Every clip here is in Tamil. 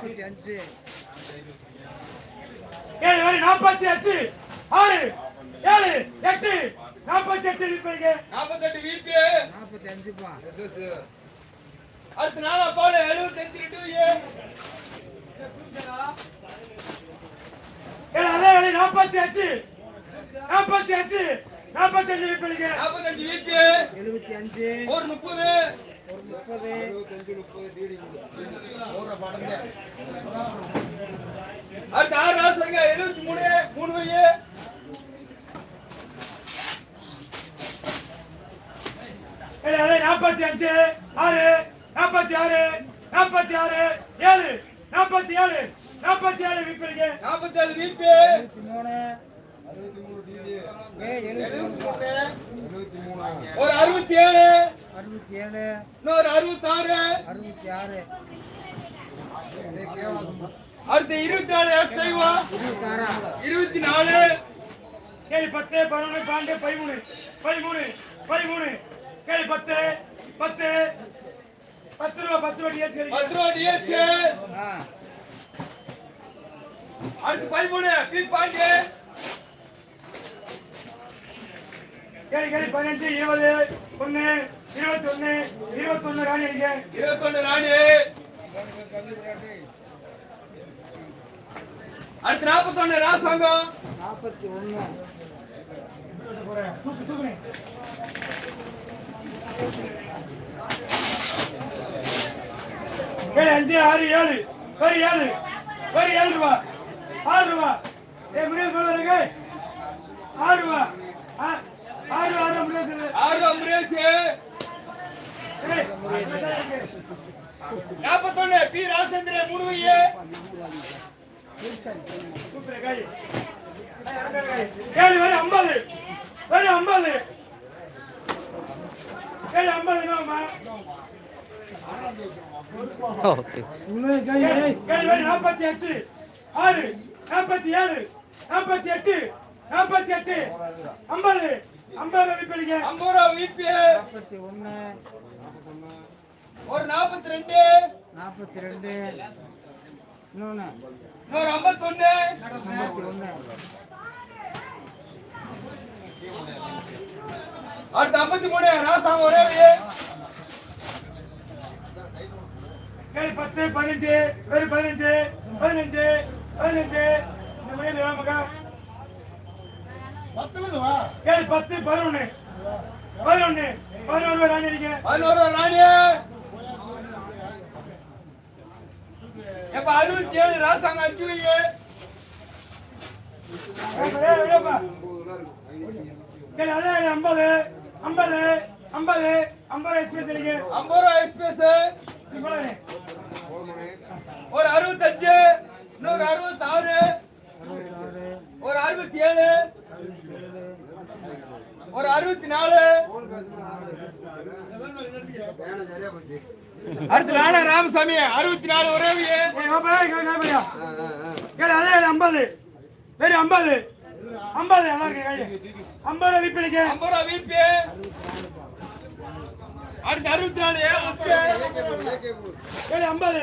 நாற்பத்தி அஞ்சு. ஏழு வரை நாற்பத்தி அஞ்சு. ஆறு ஏழு எட்டு. நாற்பத்தி எட்டு விற்பனைக்கு நாற்பத்தெட்டு வீட்டு நாற்பத்தி அஞ்சுப்பா அடுத்த நாளா பாடு எழுபத்தஞ்சு டூ ஏ ஏழு அதே வேலை நாற்பத்தி அஞ்சு. நாற்பத்தி அஞ்சு. நாற்பத்தி அஞ்சு விற்பனைக்கு நாற்பத்தஞ்சு வீட்டு எழுபத்தி அஞ்சு. ஒரு முப்பது. முப்பது. அடுத்த ஆறு ராசங்க எழுபத்தி மூணு மூணு வையே ஏழு அதே நாற்பத்தி அஞ்சு ஆறு நாற்பத்தி ஆறு நாற்பத்தி ஆறு ஏழு நாற்பத்தி ஏழு நாற்பத்தி ஏழு விற்பனைக்கு நாற்பத்தேழு வீட்டு எழுபத்தி மூணு. ஒரு அறுபத்தி ஏழு அறுபத்தி ஏழு இன்னொரு அறுபத்தாறு. அறுபத்தி ஆறு அடுத்த இருபத்தி நாலு செய்வோம் இருபத்தி ஆறா இருபத்தி நாலு கேள்வி பத்து பதினொன்று பன்னெண்டு பதிமூணு. பதிமூணு பதிமூணு. கேள்வி பத்து பத்து. பத்து ரூபா பத்து ரூபா டிஎஸ் பத்து ரூபா டிஎஸ்கே அடுத்து பதிமூணு பி பாண்டி கேள்வி பதினஞ்சு இருபது ஒன்று இருபத்தி ஒன்று இருபத்தொன்று ராணி அடிக்க இருபத்தொன்னு ராணி. அடுத்து நாற்பத்தொன்னு ராசங்கம் நாற்பத்தி ஒன்று தூக்கு தூக்குனே கேள்வி அஞ்சு ஆறு ஏழு. வரி ஏழு. வரி ஏழு ரூபா. ஆறு ரூபா. ஏ முடியாது சொல்லுங்க ஆறு ரூபா ஆ- ஆறு ரூபா ஆறு முடியாது ஆறு அம்பரேசு நாற்பத்தொன்னு பி ராசேந்திரன் மூணு வையே கேள்வி வரை ஐம்பது. வரை ஐம்பது. கேள்வி ஐம்பது என்னம்மா நாற்பத்தி அஞ்சு ஆறு நாற்பத்தி ஏழு நாற்பத்தி எட்டு நாற்பத்தி எட்டு ஐம்பது. ஐம்பது விற்பனைங்க ஐம்பது ரூபா விபி நாற்பத்தி ஒன்று ஒரு நாற்பத்தி ரெண்டு. நாற்பத்தி ரெண்டு. இன்னொன்று இன்னொரு ஐம்பத்தொன்னு. ஐம்பத்தி ஒன்று அடுத்து ஐம்பத்தி மூணு. ராசாங்க ஒரே பத்து பதினஞ்சு வெறும் பதினஞ்சு பதினஞ்சு பதினஞ்சு. இந்த மணியில் நமக்கா கேள்வி பத்து பதினொன்று பதினொன்று பதினொன்று பேர் அடிக்க பதினோரு ராணி எப்ப அறுபத்தி ஏழு ராசாங்க அதே ஐம்பது. ஐம்பது. ஐம்பது. ஐம்பது எக்ஸ்பிரஸ் அடிக்க ஐம்பது ரூபா எக்ஸ்பிரஸ் ஒரு அறுபத்தஞ்சு இன்னொரு அறுபத்தாறு அறுபத்தாறு ஒரு அறுபத்தி ஏழு ஏழு ஒரு அறுபத்தி நாலு அடுத்து நானா ராமசாமி அறுபத்தி நாலு கேள்வி அதே ஐம்பது. வெறும் ஐம்பது. ஐம்பது நல்லா இருக்கு கையில் ஐம்பது விற்பனைக்க ஐம்பது ரூபா விபி அடுத்து அறுபத்தி நாலு கேள்வி ஐம்பது.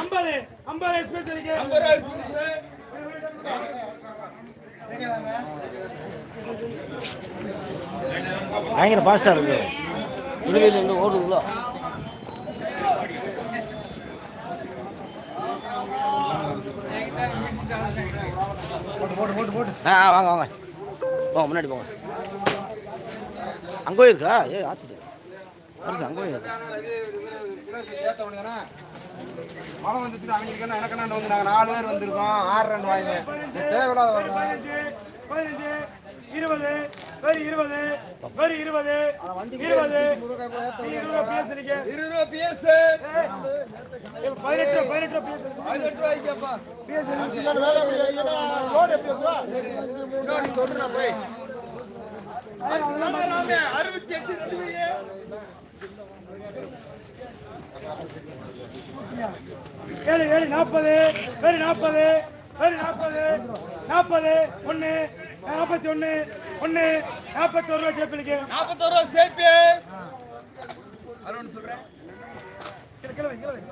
ஐம்பது. ஐம்பது எக்ஸ்பிரஸ் அடிக்க ஐம்பது ரூபா. பயங்கர ஃபாஸ்ட்டாக இருக்கு. விடுதலை இருந்து ஓடுதுங்களோ ஆ ஆ, வாங்க வாங்க. போங்க முன்னாடி போங்க. அங்கே இருக்கா? ஏ ஆத்துட்டு. வருஷம் அங்கே இருக்கு? மழை வந்துட்டு அவங்க இருக்கணும் எனக்கு என்ன வந்து நாங்கள் நாலு பேர் வந்திருக்கோம் ஆறு ரெண்டு வாங்க தேவையில்லாத பதினஞ்சு இருபது. வரி இருபது வரி இருபது இருபது. இருபது பிஎஸ் அடிக்க இருபது ரூபா பிஎஸ். பதினெட்டு பதினெட்டு பிஎஸ் பதினெட்டு ரூபாய்க்குப்பா. அறுபத்தி எட்டு. ஏழு ஏழு நாற்பது வெறும் நாற்பது வெறும் நாற்பது நாற்பது ஒன்று நாற்பத்தி ஒன்று ஒன்று நாற்பத்தி ஒரு ரூபா கேப்பிலுக்கு நாற்பத்தோரு ரூபா சேர்ப்பு அது ஒன்று சொல்றேன். கிளம்பி கிளம்பி